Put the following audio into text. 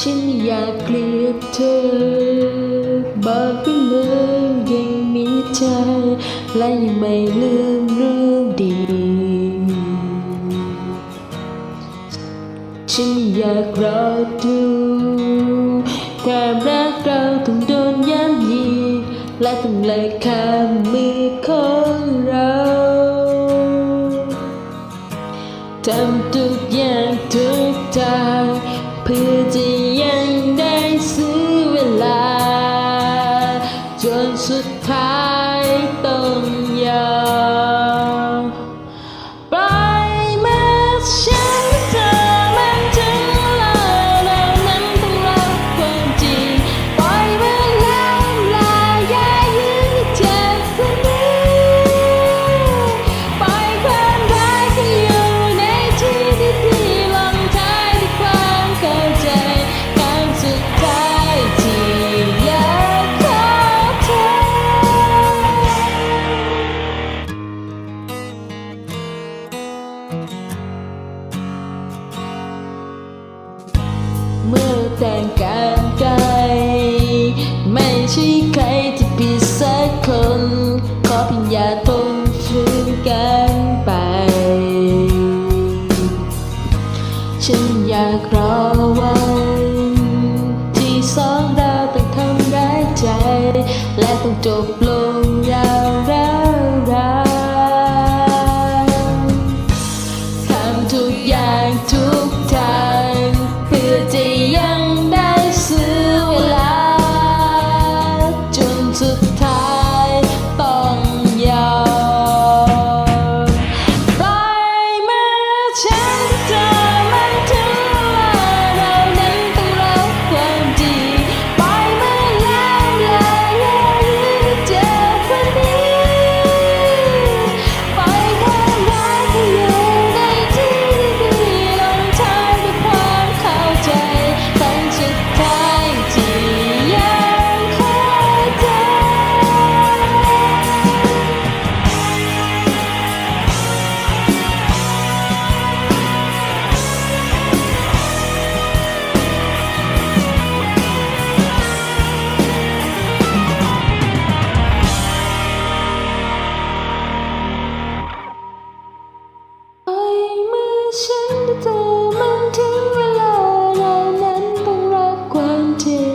ฉันอยากเกลียดเธอบอกไปเลยยังมีใจและยังไม่ลืมเรื่องดี ฉันอยากรอดูความรักเราต้องโดนย้ำยีและต้องเลยคำมือของเราทำทุกอย่างเธอ 真是太动摇 wanted.